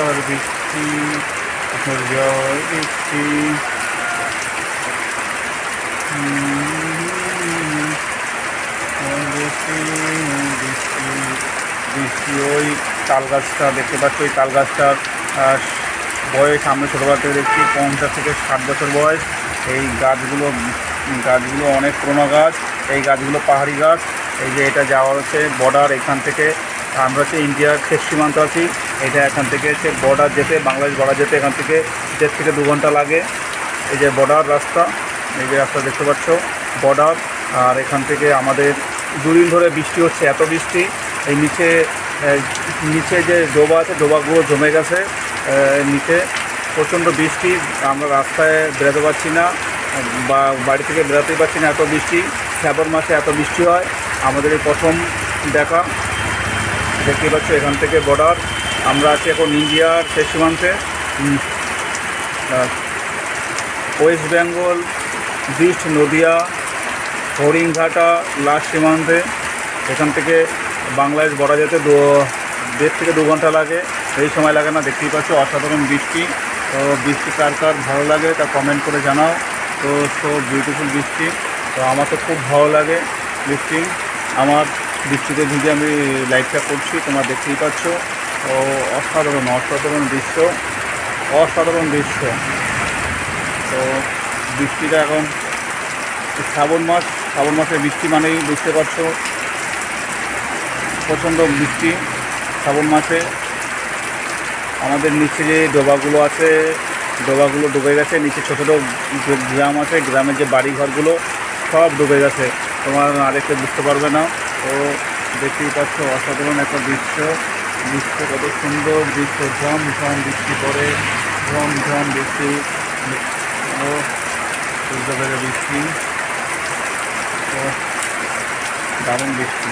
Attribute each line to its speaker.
Speaker 1: আর বৃষ্টি বৃষ্টি বৃষ্টি ওই তাল গাছটা দেখতে পাচ্ছ ওই তাল গাছটার বয়স আমরা ছোটোবেলা থেকে দেখছি পঞ্চাশ থেকে ষাট বছর বয়স। এই গাছগুলো গাছগুলো অনেক পুরোনো গাছ। এই গাছগুলো পাহাড়ি গাছ। এই যে এটা যাওয়া হচ্ছে বর্ডার এখান থেকে। আমরা হচ্ছে ইন্ডিয়ার শেষ সীমান্ত আছি। এটা এখান থেকে হচ্ছে বর্ডার যেতে, বাংলাদেশ বর্ডার যেতে এখান থেকে দেড় থেকে দু ঘণ্টা লাগে। এই যে বর্ডার রাস্তা, এই যে রাস্তা দেখতে পাচ্ছ বর্ডার আর এখান থেকে আমাদের দুদিন ধরে বৃষ্টি হচ্ছে, এত বৃষ্টি। এই নিচে নিচে যে ডোবা আছে, ডোবাগুলো জমে গেছে নিচে। প্রচণ্ড বৃষ্টি, আমরা রাস্তায় বেরোতে পারছি না। বাড়ি থেকে বেরোতেই পারছি না, এত বৃষ্টি। শ্রাবণ মাসে এত বৃষ্টি হয়। আমাদের এই প্রথম দেখা। দেখতে পাচ্ছ এখান থেকে বর্ডার আমরা আছি এখন ইন্ডিয়ার শেষ সীমান্তে। ওয়েস্ট বেঙ্গল বিস্ট নদিয়া হরিণঘাটা লাস্ট সীমান্তে। এখান থেকে বাংলাদেশ বড়া যেতে দু, দেড় থেকে দু ঘণ্টা লাগে। এই সময় লাগে না, দেখতেই পাচ্ছ অসাধারণ বৃষ্টি। তো বৃষ্টি কার কার ভালো লাগে তা কমেন্ট করে জানাও। তো সো বিউটিফুল বৃষ্টি। তো আমার তো খুব ভালো লাগে বৃষ্টি। আমার বৃষ্টিতে ভিজে আমি লাইভটা করছি, তোমরা দেখতেই পাচ্ছ। তো অসাধারণ অসাধারণ দৃশ্য অসাধারণ দৃশ্য। তো বৃষ্টিটা এখন শ্রাবণ মাস, শ্রাবণ মাসে বৃষ্টি মানেই বুঝতে পারছ। প্রচণ্ড বৃষ্টি শ্রাবণ মাসে। আমাদের নিচে যে ডোবাগুলো আছে ডোবাগুলো ডুবে গেছে, নিচে ছোটো ছোটো গ্রাম আছে, গ্রামের যে বাড়ি ঘরগুলো সব ডুবে গেছে। তোমার দেখতে বুঝতে পারবে না। তো দেখতেই পাচ্ছ, অসাধারণ একটা দৃশ্য। দৃশ্য কত সুন্দর, দৃশ্য ঝম ঝম বৃষ্টি পড়ে, ঝম ঝম বৃষ্টি। ও সূর্য বৃষ্টি। তো দারুণ বৃষ্টি।